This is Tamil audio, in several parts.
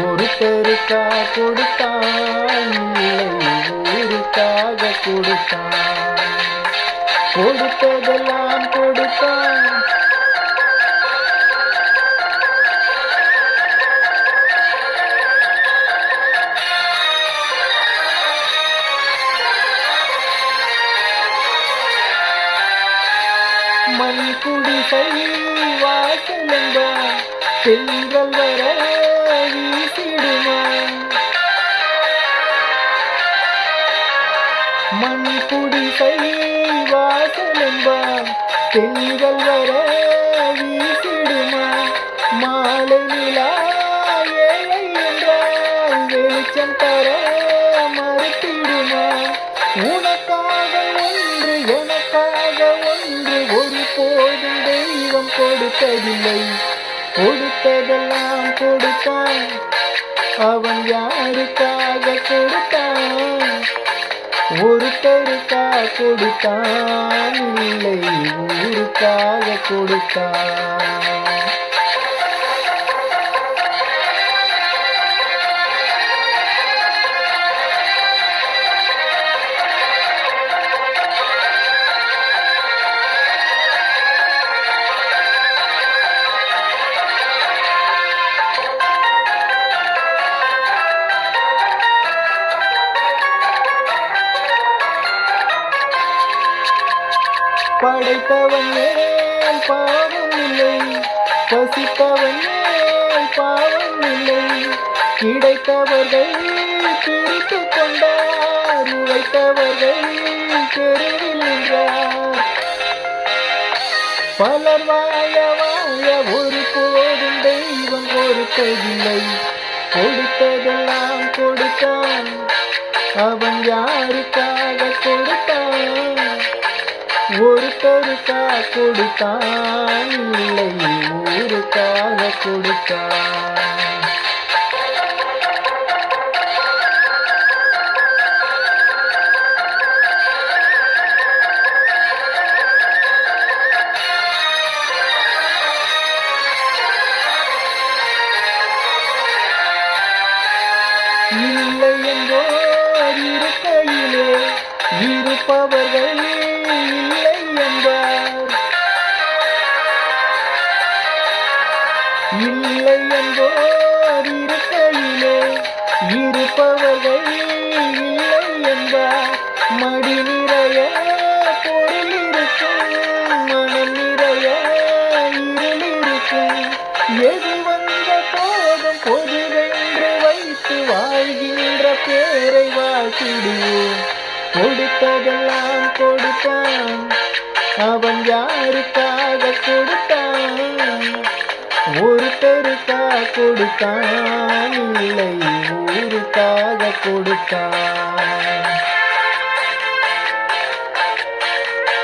ஒருத்தருக்கா கொடுத்தான் ஊருக்காக கொடுத்தான் கொடுத்ததெல்லாம் கொடுத்தான் மண் குடிசை வாசலெங்க பெண்கள் வர மண் குடிசை வாசலும்பான் பெண்கள் வர வீசிடுமா. மாலை நிலா என்றால் வெளிச்சம் தர மறுத்திடுமா. உனக்காக ஒன்று எனக்காக ஒன்று ஒரு போது தெய்வம் கொடுத்ததில்லை. கொடுத்ததெல்லாம் கொடுத்தான். அவன் யாருக்காக கொடுத்தான்? ஒருத்தருக்கா கொடுத்தான் இல்லை ஊருக்காக கொடுத்தான் படைத்தவன் ஏன் பாவம் இல்லை. பசித்தவன் ஏன் பாவம் இல்லை. கிடைத்தவர்கள் பிரித்து கொண்டார். உழைத்தவர்கள் தெருவில் நின்றார். பலர் வாழ வாழ ஒரு போதும் தெய்வம் பொறுத்ததில்லை கொடுத்ததெல்லாம் கொடுத்தான். அவன் யாருக்காக கொடுத்தான் இல்லை ஊருக்காக கொடுத்தான். இல்லை என்றோ இருக்கையிலே இருப்பவர்கள் இல்லை என்போர் இருக்கையிலே இருப்பவர்கள் இல்லை என்பார். மடி நிறைய பொருள் இருக்கும் மனம் நிறைய இருள் இருக்கும். எது வந்த போதும் பொதுவென்று வைத்து வாழ்கின்ற பேரை வாழ்த்திடுவோம். கொடுத்ததெல்லாம் கொடுத்தான். அவன் யாருக்காக கொடுத்தான்? ஒருத்தருக்கா கொடுத்தான் இல்லை ஊருக்காக கொடுத்தான்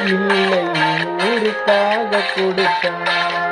இல்லை ஊருக்காக கொடுத்தான்